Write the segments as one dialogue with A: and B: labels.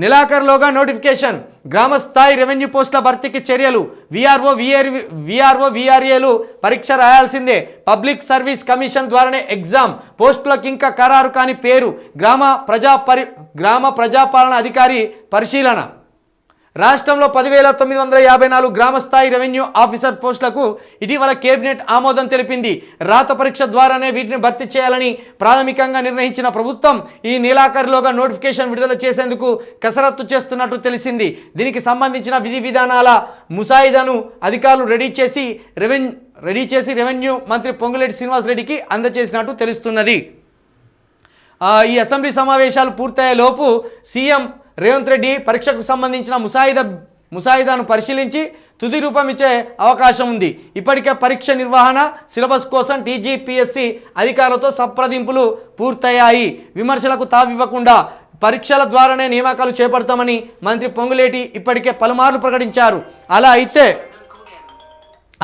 A: నెలాఖరులోగా notification. గ్రామ స్థాయి revenue పోస్టుల భర్తీకి చర్యలు. విఆర్ఓ విఆర్ విఆర్ఓ విఆర్ఏలు పరీక్ష రాయాల్సిందే. పబ్లిక్ సర్వీస్ కమిషన్ ద్వారానే ఎగ్జామ్. పోస్టులకు ఇంకా ఖరారు కాని పేరు. గ్రామ ప్రజా పరి గ్రామ ప్రజాపాలన అధికారి పరిశీలన. రాష్ట్రంలో పదివేల తొమ్మిది వందల యాభై నాలుగు గ్రామస్థాయి రెవెన్యూ ఆఫీసర్ పోస్టులకు ఇటీవల కేబినెట్ ఆమోదం తెలిపింది. రాత పరీక్ష ద్వారానే వీటిని భర్తీ చేయాలని ప్రాథమికంగా నిర్ణయించిన ప్రభుత్వం ఈ నీలాఖరులోగా నోటిఫికేషన్ విడుదల చేసేందుకు కసరత్తు చేస్తున్నట్టు తెలిసింది. దీనికి సంబంధించిన విధి విధానాల ముసాయిదాను అధికారులు రెడీ చేసి రెవెన్యూ రెడీ చేసి రెవెన్యూ మంత్రి పొంగులేటి శ్రీనివాస్ రెడ్డికి అందజేసినట్టు తెలుస్తున్నది. ఈ అసెంబ్లీ సమావేశాలు పూర్తయ్యే లోపు సీఎం రేవంత్ రెడ్డి పరీక్షకు సంబంధించిన ముసాయిదా ముసాయిదాను పరిశీలించి తుది రూపం ఇచ్చే అవకాశం ఉంది. ఇప్పటికే పరీక్ష నిర్వహణ సిలబస్ కోసం టీజీపీఎస్సి అధికారులతో సంప్రదింపులు పూర్తయ్యాయి. విమర్శలకు తావివ్వకుండా పరీక్షల ద్వారానే నియామకాలు చేపడతామని మంత్రి పొంగులేటి ఇప్పటికే పలుమార్లు ప్రకటించారు. అలా అయితే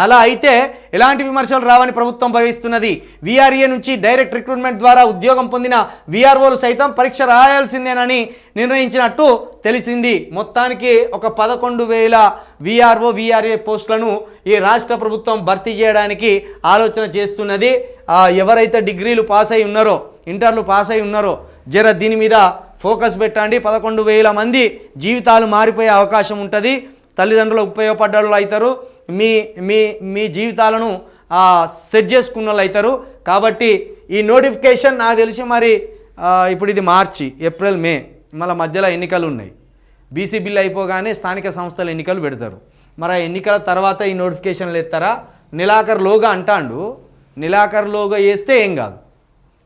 A: అలా అయితే ఎలాంటి విమర్శలు రావని ప్రభుత్వం భావిస్తున్నది? వీఆర్ఏ నుంచి డైరెక్ట్ రిక్రూట్మెంట్ ద్వారా ఉద్యోగం పొందిన వీఆర్ఓలు సైతం పరీక్ష రాయాల్సిందేనని నిర్ణయించినట్టు తెలిసింది. మొత్తానికి ఒక పదకొండు వేల వీఆర్ఓ వీఆర్ఏ పోస్టులను ఈ రాష్ట్ర ప్రభుత్వం భర్తీ చేయడానికి ఆలోచన చేస్తున్నది. ఎవరైతే డిగ్రీలు పాస్ అయి ఉన్నారో ఇంటర్లు పాస్ అయి ఉన్నారో జర దీని మీద ఫోకస్ పెట్టండి. పదకొండు వేల మంది జీవితాలు మారిపోయే అవకాశం ఉంటుంది. తల్లిదండ్రులు ఉపయోగపడ్డ అవుతారు. మీ మీ మీ జీవితాలను సెట్ చేసుకున్న వాళ్ళు అవుతారు. కాబట్టి ఈ నోటిఫికేషన్ నాకు తెలిసి మరి ఇప్పుడు ఇది మార్చి ఏప్రిల్ మే మళ్ళీ మధ్యలో ఎన్నికలు ఉన్నాయి. బీసీ బిల్ అయిపోగానే స్థానిక సంస్థల ఎన్నికలు పెడతారు. మరి ఆ ఎన్నికల తర్వాత ఈ నోటిఫికేషన్లు ఎత్తారా? నెలాఖరులోగా అంటాండు. నెలాఖరులోగా వేస్తే ఏం కాదు.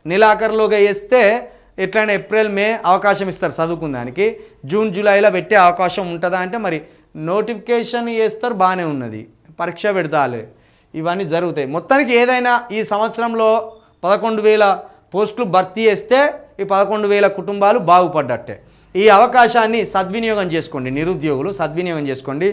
A: నెలాఖరులోగా వేస్తే ఎట్లయినా ఏప్రిల్ మే అవకాశం ఇస్తారు చదువుకుందానికి జూన్ జూలైలో పెట్టే అవకాశం ఉంటుందా అంటే మరి నోటిఫికేషన్ చేస్తారు బాగానే ఉన్నది. పరీక్ష పెడతాలే. ఇవన్నీ జరుగుతాయి. మొత్తానికి ఏదైనా ఈ సంవత్సరంలో పదకొండు వేల పోస్టులు భర్తీ చేస్తే ఈ పదకొండు వేల కుటుంబాలు బాగుపడ్డట్టే. ఈ అవకాశాన్ని సద్వినియోగం చేసుకోండి నిరుద్యోగులు సద్వినియోగం చేసుకోండి.